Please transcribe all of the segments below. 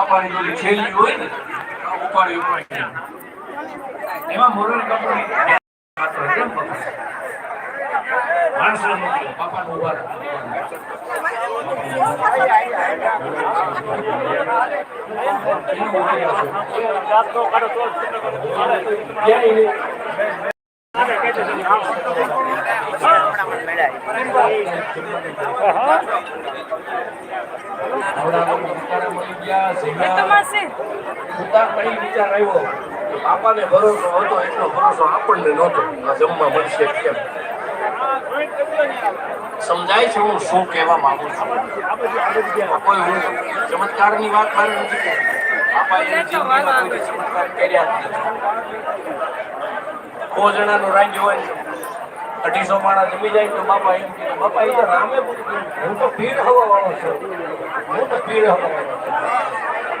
બાપાની જોડે છેલ્લી હોય ને ઉપાડી ઉપાડી એમાં મોરલ પકડાય? માણસો. ગયા, મળી વિચાર આવ્યો કે બાપાને ભરોસો હતો એટલો ભરોસો આપણને નહોતો. આ જમવા મળશે કેમ? સમજાય છે હું શું કહેવા માંગુ છું? કોઈ હું ચમત્કારની વાત મારે નથી. બાપાએ ચમત્કાર કર્યા નથી. સો જણાનું રાંજ હોય અઢીસો માણસ જમી જાય તો બાપા એમ કે, બાપા, એ તો રામે હું તો ભીડ હવા વાળો છું. હું તો ભીડ હવા વાળો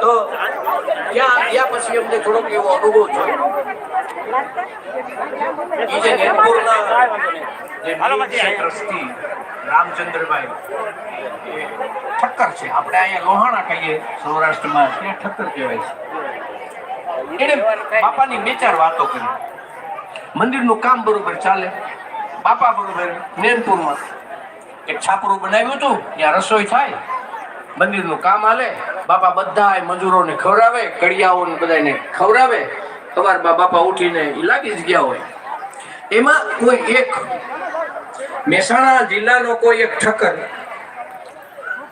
તો ત્યાં ત્યાં પછી અમને થોડોક એવો અનુભવ થયો. ટ્રસ્ટી રામચંદ્રભાઈ ઠક્કર છે આપણે અહીંયા લોહાણા કહીએ સૌરાષ્ટ્રમાં ત્યાં ઠક્કર બે ચાર વાતો કરી મંદિરનું કામ બરોબર ચાલે બાપા બરોબર નેનપુરમાં એક છાપરું બનાવ્યું હતું ત્યાં રસોઈ થાય મંદિરનું કામ હાલે. બાપા બધા મજૂરોને ખવડાવે, કડિયાઓને બધાને ખવડાવે. સવારમાં બાપા ઉઠીને લાગી જ ગયા હોય. એમાં કોઈ એક મહેસાણા જિલ્લાનો કોઈ એક ઠક્કર,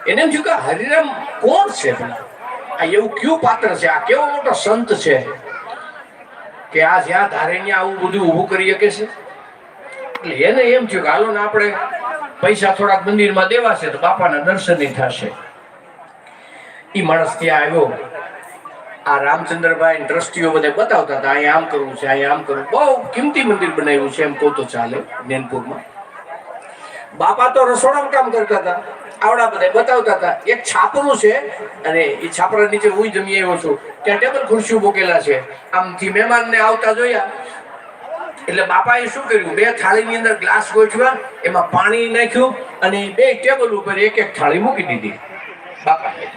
એને એમ થયું કે હરિરામ કોણ છે આ એવું કયું પાત્ર છે? આ કેવો મોટો સંત છે? કે આ જ્યાં ધારે ત્યાં આવું બધું ઊભું કરી શકે છે? એટલે એને એમ થયું કે હાલો ને આપણે પૈસા થોડાક મંદિરમાં દેવાશે તો બાપાના દર્શન થશે. એ માણસ ત્યાં આવ્યો. આ રામચંદ્રભાઈ દ્રષ્ટિઓ બધા બતાવતા હતા અહીંયા આમ કરવું છે અહીંયા આમ કરવું બહુ કિંમતી મંદિર બનાવ્યું છે, એમ કહું તો ચાલે, નેનપુરમાં. બાપા તો રસોડામાં કામ કરતા હતા, આવડા બધા બતાવતા હતા, એક છાપરું છે, અને એ છાપરા નીચે હું જમી આવ્યો છું, ત્યાં ટેબલ ખુરશીઓ મૂકેલા છે, આમથી મહેમાનને આવતા જોયા. એટલે બાપાએ શું કર્યું? બે થાળીની અંદર ગ્લાસ ગોઠવ્યા, એમાં પાણી નાખ્યું, અને બે ટેબલ ઉપર એક એક થાળી મૂકી દીધી. બાપાએ.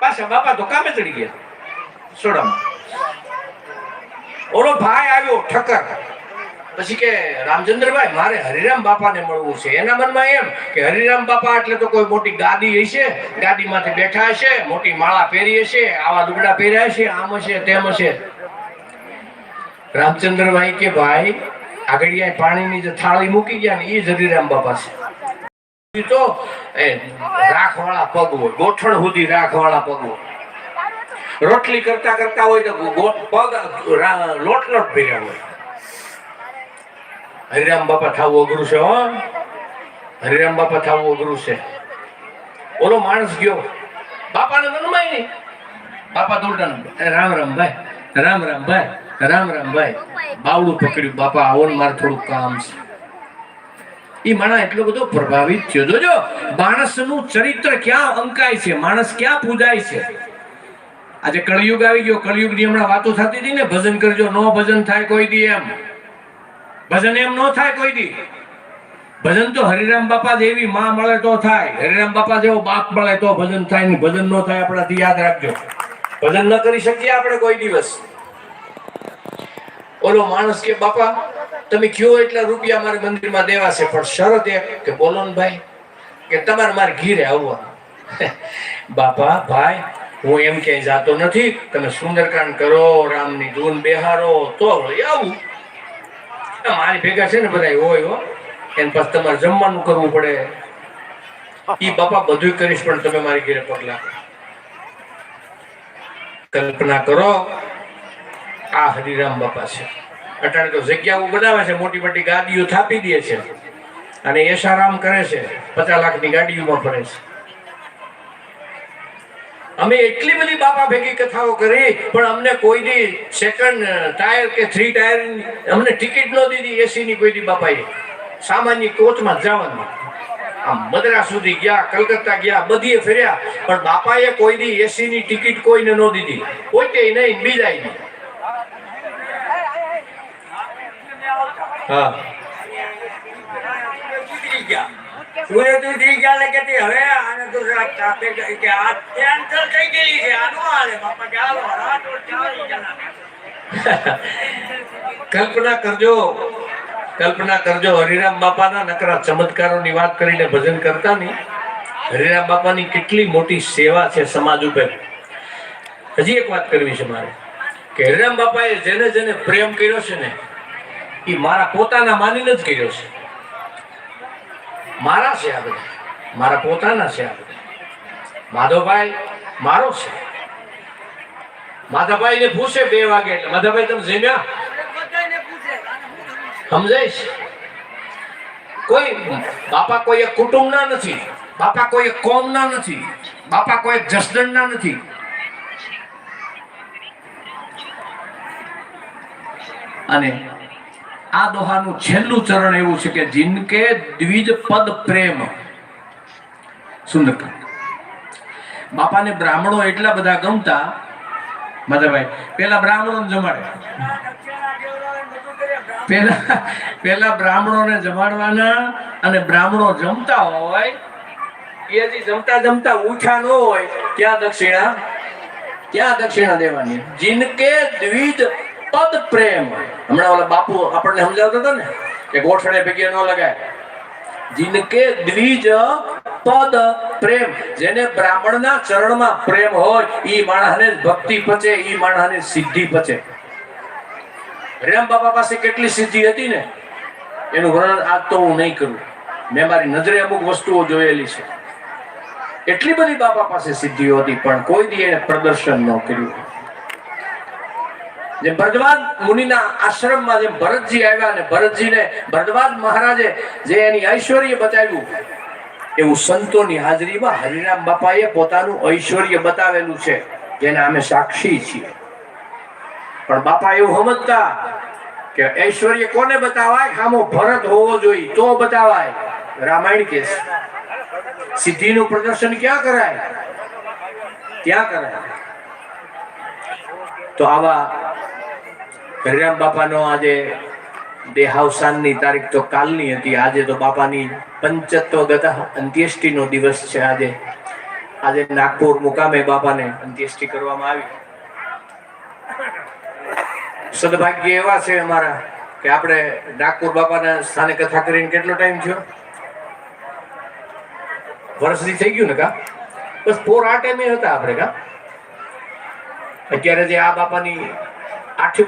પાછા બાપા તો કામે ચડી ગયા. સોડામાં ઓલો ભાઈ આવ્યો, ઠક્કર. પછી કે, રામચંદ્રભાઈ, મારે હરિરામ બાપાને મળવું છે. એના મનમાં એમ કે, હરિરામ બાપા એટલે તો કોઈ મોટી ગાદી હશે, ગાદીમાંથી બેઠા હશે, મોટી માળા પહેરી હશે, આવા લુગડા પહેર્યા હશે, આમ હશે, તેમ હશે. રામચંદ્રભાઈ કે, ભાઈ આગળ પાણીની જે થાળી મૂકી ગયા ને એ જ હરિરામ બાપા છે. તો, એ, રાખવાળા પગ હોય, ગોઠણ સુધી રાખવાળા પગ હોય. રોટલી કરતા કરતા હોય તો પગ લોટ લોટ ભર્યા હોય. હરિરામ બાપા થવું અઘરું છે હરિરામ બાપા થવું અઘરું છે. ઓલો માણસ ગયો. બાપાને મનમાં નહીં. બાપા દોરડા રામ રામ ભાઈ, રામ રામ ભાઈ, રામ રામ ભાઈ. બાવડું પકડ્યું. બાપા, આવો ને મારે થોડું કામ છે. એ માણસ એટલો બધો પ્રભાવિત થયો. જોજો, માણસનું ચરિત્ર ક્યાં અંકાય છે? માણસ ક્યાં પૂજાય છે? આજે કળિયુગ આવી ગયો કળિયુગની હમણાં વાતો થતી હતી ને, ભજન કરજો, નો ભજન થાય કોઈ દી એમ. ભજન એમ નો થાય કોઈ દી. ભજન તો હરિરામ બાપા જેવી માં મળે તો થાય. હરિરામ બાપા જેવો બાપ મળે તો ભજન થાય ને ભજન નો થાય આપણાથી યાદ રાખજો. ભજન ન કરી શકીએ આપણે કોઈ દિવસ. ઓલો માણસ કે, બાપા, તમે કયો એટલા રૂપિયા મારે મંદિરમાં દેવા છે? પણ શરત એક કે બોલો ને ભાઈ, કે તમારે મારે ઘીરે આવવાનું. બાપા, ભાઈ હું એમ ક્યાંય જાતો નથી. તમે સુંદરકાંડ કરો, રામની ધૂન બેહારો, તો આવું. મારી ભેગા છે ને બધા હોય, હો. એને પછી તમારે જમવાનું કરવું પડે. એ બાપા બધું કરીશ, પણ તમે મારી ઘરે પગલા કલ્પના કરો, આ હરિરામ બાપા છે. અટાણે તો જગ્યાઓ બનાવે છે, મોટી મોટી ગાડીઓ થાપી દે છે. અને એશારામ કરે છે, પચાસ લાખની ગાડીઓમાં ફરે છે. અમે એટલી બધી બાપા ભેગી કથાઓ કરી પણ અમને કોઈ દી સેકન્ડ ટાયર કે થ્રી ટાયર અમને ટિકિટ ન દીધી એસી ની કોઈ દી બાપાએ. સામાન્ય કોચમાં જવાનું આમ મદ્રાસ સુધી ગયા કલકત્તા ગયા બધીએ ફેર્યા પણ બાપાએ કોઈ દી એસી ની ટિકિટ કોઈને ન દીધી. પોતે નહીં બીજાય નહીં હા. તે ઓર કલ્પના કરજો. કલ્પના કરજો. હરિરામ બાપાના નકરા ચમત્કારોની વાત કરીને ભજન કરતા નહીં. હરિરામ બાપાની કેટલી મોટી સેવા છે સમાજ ઉપર. હજી એક વાત કરવી છે મારે. કે હરિરામ બાપાએ જેને જેને પ્રેમ કર્યો છે ને, એ મારા પોતાના માનીને જ કર્યો છે. મારા છે આ બધા. મારા પોતાના છે આ બધા. માધવભાઈ, મારો છે. માધવભાઈ ને પૂછે બે વાગે એટલે. માધવભાઈ, તમે જમ્યા? સમજાય કોઈ બાપા કોઈ એક કુટુંબના નથી. બાપા કોઈ એક કોમના નથી. બાપા કોઈ એક જસદણના નથી. અને આ દોહાનું છેલ્લું ચરણ એવું છે કે જિનકે દ્વિજ પદ પ્રેમ. સુંદરકાંડ. બાપાને બ્રાહ્મણો એટલા બધા ગમતા માધવભાઈ પેલા બ્રાહ્મણો જમાડે. પેલા પેલા બ્રાહ્મણોને જમાડવાના અને બ્રાહ્મણો જમતા હોય, એ હજી જમતા જમતા ઉઠ્યા ન હોય. ત્યાં દક્ષિણા? ત્યાં દક્ષિણા દેવાની? જિનકે દ્વિજ પદ પ્રેમ. હમણાં ઓલા બાપુ આપણને સમજાવતા હતા ને, કે ગોઠણે ભેગી ન લગાય. જિનકે દ્વિજ પદ પ્રેમ. જેને બ્રાહ્મણના ચરણમાં પ્રેમ હોય, ઈ માણસને ભક્તિ પચે, ઈ માણસને સિદ્ધિ પચે. રેમ બાપા પાસે કેટલી સિદ્ધિ હતી ને? એનું વર્ણન આજ તો હું નહીં કરું. મેં મારી નજરે અમુક વસ્તુઓ જોયેલી છે. એટલી બધી બાપા પાસે સિદ્ધિઓ હતી, પણ કોઈ દી એને પ્રદર્શન ન કર્યું. જેમ ભરદ્વાજ મુનિના આશ્રમમાં જે ભરતજી આવ્યા ને ભરતજીને ભરદ્વાજ મહારાજે જે એની ઐશ્વર્ય બતાવ્યું, એવું સંતોની હાજરીમાં હરિરામ બાપાએ પોતાનું ઐશ્વર્ય બતાવેલું છે, જેને અમે સાક્ષી છીએ. પણ બાપા એવું સમજતા કે ઐશ્વર્ય કોને બતાવાય? આમો ભરત હોવો જોઈએ, તો બતાવાય. રામાયણ કે. સિદ્ધિનું પ્રદર્શન ક્યાં કરાય? ત્યાં કરાય? તો આવા હરિરામ બાપાનો આજે દેહાવસાનની તારીખ તો કાલની હતી. આજે તો બાપાની પંચત્વ ગતા અંત્યેષ્ટિનો દિવસ છે. આજે આજે નાગપુર મુકામે બાપાને અંત્યેષ્ટિ કરવામાં આવી. સદભાગ્ય એવા છે અમારા કે આપણે નાગપુર બાપાના સ્થાને કથા કરીને કેટલો ટાઈમ થયો? વર્ષથી થઈ ગયું ને કા? બસ પોર આ ટાઈમે હતા આપણે કા? અત્યારે જે આ બાપાની આઠ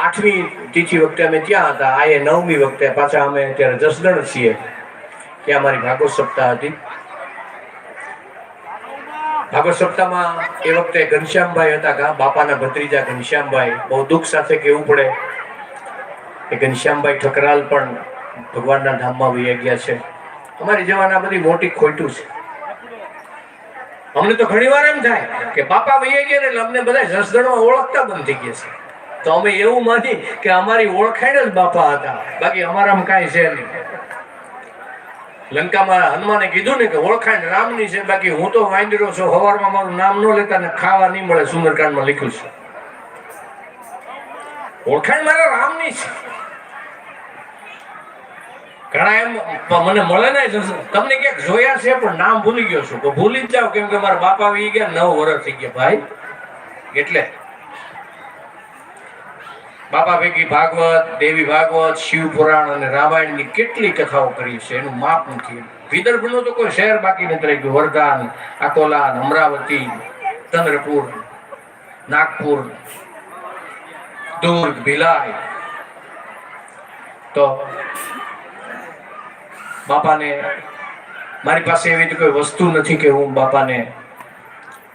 આઠમી તિથિ વખતે અમે ત્યાં હતા. આ એ નવમી વખતે પાછા અમે અત્યારે જસદણ છીએ. ત્યાં અમારી ભાગવત સપ્તાહ હતી. ભાગવત સપ્તાહમાં એ વખતે ઘનશ્યામભાઈ હતા કા બાપાના ભત્રીજા ઘનશ્યામભાઈ. બહુ દુઃખ સાથે કહેવું પડે કે ઘનશ્યામભાઈ ઠકરાલ પણ ભગવાનના ધામમાં વહી ગયા છે. અમારી જવાના બધી મોટી ખોટું છે. અમને તો ઘણી વાર એમ થાય કે બાપા વૈયા ગયા એટલે અમને બધા જસદણમાં ઓળખતા બંધ થઈ ગયા છે. તો અમે એવું માની કે અમારી ઓળખાણ જ બાપા હતા. બાકી અમારામાં કાંઈ છે નહીં. લંકામાં હનુમાને કીધું ને કે ઓળખાણ રામની છે, બાકી હું તો વાંદરો છું, હવારમાં મારું નામ ન લેતા ને ખાવા નહીં મળે, સુંદરકાંડમાં લખ્યું છે. ઓળખાણ મારા રામની છે. ઘણા એમ મને મળે ને તમને ક્યાંક જોયા છે, પણ નામ ભૂલી ગયો છું. ભૂલી જ જાવ કેમ કે મારા બાપા આવી ગયા, નવ વર્ષ થઈ ગયા, ભાઈ. એટલે બાપા ભેગી ભાગવત, દેવી ભાગવત, શિવ પુરાણ અને રામાયણની કેટલી કથાઓ કરી છે, એનું માપ નથી. વિદર્ભનું તો કોઈ શહેર બાકી નથી રહી ગયું વરદાન અકોલા અમરાવતી, ચંદ્રપુર, નાગપુર, દુર્ગ ભિલાઈ તો બાપાને, મારી પાસે એવી કોઈ વસ્તુ નથી કે હું બાપાને,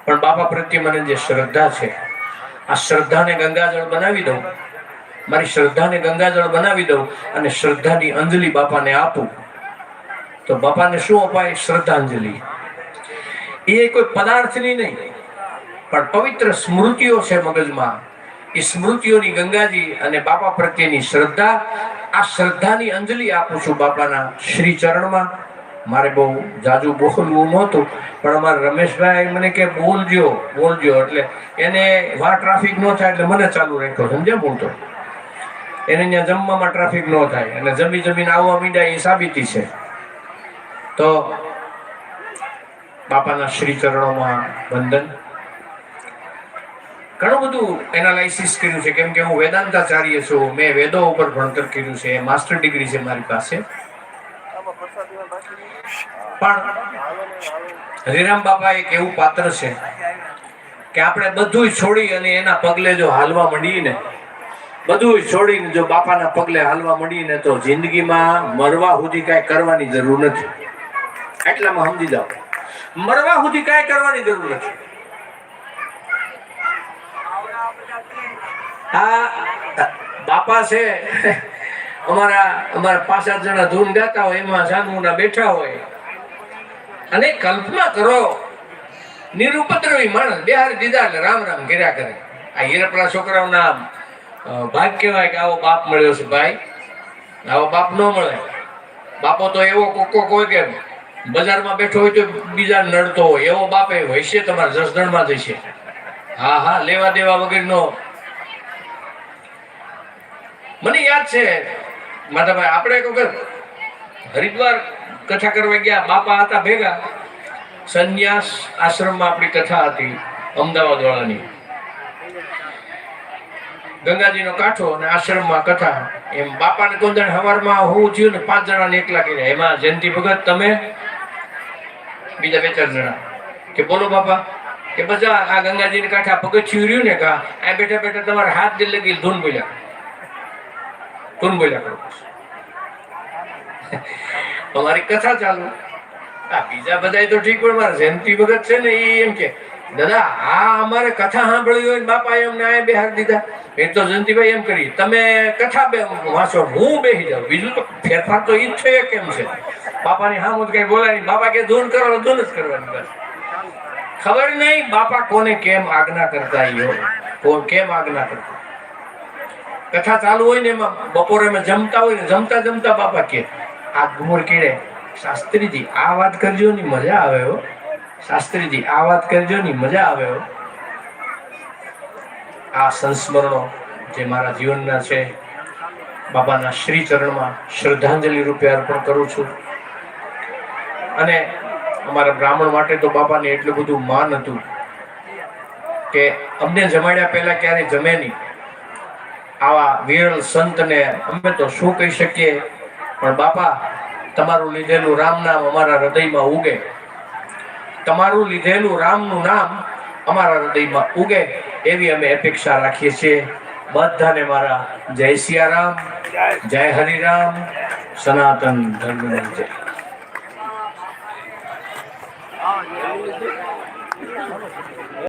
પણ બાપા પ્રત્યે મને જે શ્રદ્ધા છે, આ શ્રદ્ધાને ગંગાજળ બનાવી દઉં. મારી શ્રદ્ધાને ગંગાજળ બનાવી દઉં અને શ્રદ્ધાની અંજલિ બાપાને આપું. તો બાપાને શું અપાય? શ્રદ્ધાંજલિ. એ કોઈ પદાર્થની નહીં, પણ પવિત્ર સ્મૃતિઓ છે મગજમાં. એ સ્મૃતિઓની ગંગાજી અને બાપા પ્રત્યેની શ્રદ્ધા, આ શ્રદ્ધાની અંજલિ આપું છું બાપાના શ્રી ચરણમાં મારે બહુ જાજુ બોલવું નહોતું, પણ અમારા રમેશભાઈ મને કે, બોલજો બોલજો. એટલે એને વા ટ્રાફિક ન થાય એટલે મને ચાલુ રાખ્યો, સમજ્યા બોલતો? એને અહીંયા જમવામાં ટ્રાફિક ન થાય. અને જમી જમીને આવવા મીંડ્યા એ સાબિતી છે. તો બાપાના શ્રી ચરણોમાં વંદન. ઘણું બધું એનાલાઇસિસ કર્યું છે. કેમ કે હું વેદાંતાચાર્ય છું. મેં વેદો ઉપર ભણતર કર્યું છે. માસ્ટર ડિગ્રી છે મારી પાસે. પણ હરિરામ બાપા એક એવું પાત્ર છે કે આપણે બધું છોડી અને એના પગલે જો હાલવા માંડીએ ને બધું છોડીને જો બાપાના પગલે હાલવા મળીને તો જિંદગીમાં મરવા સુધી કાંઈ કરવાની જરૂર નથી. એટલામાં સમજી જાઓ. મરવા સુધી કાંઈ કરવાની જરૂર નથી. આ બાપા છે, અમારા અમારા પાંચ સાત જણા ધૂન ગાતા હોય, એમાં સાનુના બેઠા હોય. અને કલ્પના કરો, નિરુપદ્રવી માણસ બિહારી દીધા એટલે રામ રામ કર્યા કરે. આ હીરપરા છોકરાઓના ભાગ કહેવાય કે આવો બાપ મળ્યો છે ભાઈ. આવો બાપ ન મળે. બાપો તો એવો કોકો કોઈ કે બજારમાં બેઠો હોય તો બીજા નડતો હોય. એવો બાપ એ હોય છે તમારા જસદણમાં જશે હા હા, લેવા દેવા વગરનો. મને યાદ છે, માતાભાઈ, આપણે એક વખત હરિદ્વાર કથા કરવા ગયા. બાપા હતા ભેગા. સંન્યાસ આશ્રમમાં આપણી કથા હતી અમદાવાદ વાળાની ગંગાજીનો કાંઠો અને આશ્રમમાં કથા. એમ બાપાને કોંદણ હવારમાં હું થયું ને પાંચ જણાને એકલા કર્યા. એમાં જયંતિ ભગત, તમે? બીજા બે ચાર જણા. કે બોલો બાપા, કે બધા આ ગંગાજીને કાંઠે પગથિયું રહ્યું ને કા આ બેઠા બેઠા તમારે હાથ દિલ લગી ધૂન બોલ્યા ધૂન બોલ્યા કરો અમારી કથા ચાલુ. આ બીજા બધા તો ઠીક, પણ મારા જયંતિ ભગત છે ને એ એમ કે દાદા, આ અમારે કથા સાંભળી હોય બાપા અમને આ બેહાર દીધા. એ તો જયંતિભાઈ એમ કરી, તમે કથા બે વાંચો, હું બેસી જાઉં. બીજું તો ફેરફાર તો ઈ જ છે કેમ છે? બાપાની હા હું કઈ બોલાય બાપા કે ધૂન કરો ધૂન જ કરવાની બસ. ખબર નહીં બાપા કોને કેમ આજ્ઞા કરતા ઈ કોણ કેમ આજ્ઞા કરતા? કથા ચાલુ હોય ને એમાં બપોરે અમે જમતા હોય ને, જમતા જમતા બાપા કે આ ઘુમર કેડે શાસ્ત્રીજી, આ વાત કરજો ની, મજા આવે હો. શાસ્ત્રીજી, આ વાત કરજો ની, મજા આવે આ સંસ્મરણો જે મારા જીવનના છે, બાબાના શ્રી ચરણમાં શ્રદ્ધાંજલિ રૂપે અર્પણ કરું છું. અને અમારા બ્રાહ્મણ માટે તો બાબાને એટલું બધું માન હતું કે અમને જમાડ્યા પહેલા ક્યારે જમે નહીં. આવા વિરલ સંતને અમે તો શું કહી શકીએ? પણ બાપા, તમારું લીધેલું રામ નામ અમારા હૃદયમાં ઉગે. તમારું લીધેલું રામનું નામ અમારા હૃદયમાં ઉગે. એવી અમે અપેક્ષા રાખીએ છીએ. બધાને મારા જય સિયારામ જય. હરિરામ સનાતન ધર્મ જય.